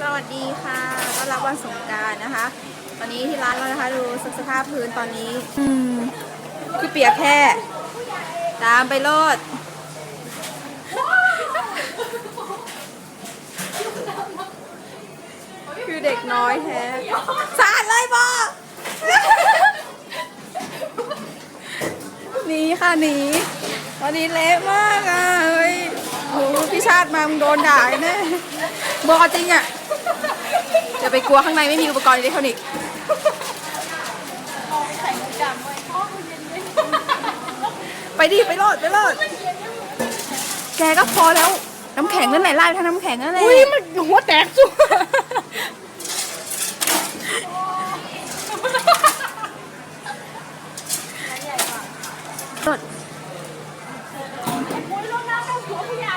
สวัสดีค่ะต้อนรับวันสงกรารนะคะ ตอนนี้ที่ร้านเรานะคะดูสภาพพื้นตอนนี้ อืมคือเปียกแค่ ตามไปโลด คือเด็กน้อยแท้สาดเลยบอหนีค่ะหนีตอนนี้เละมากอะเฮ้ยโหพี่ชาติมามึงโดนด่าแน่บอกจริงอะ อย่าไปกลัวข้างในไม่มีอุปกรณ์อิเล็กทรอนิกส์ไปดิไปรอดไปรอดแกก็พอแล้ว น้ำแข็งนั่นไหลไล่ท่าน้ำแข็งนั่นเหละอุ้ยมันหัวแตกสุดรอดโอ้ยลงน้ำลงหัวใหญ่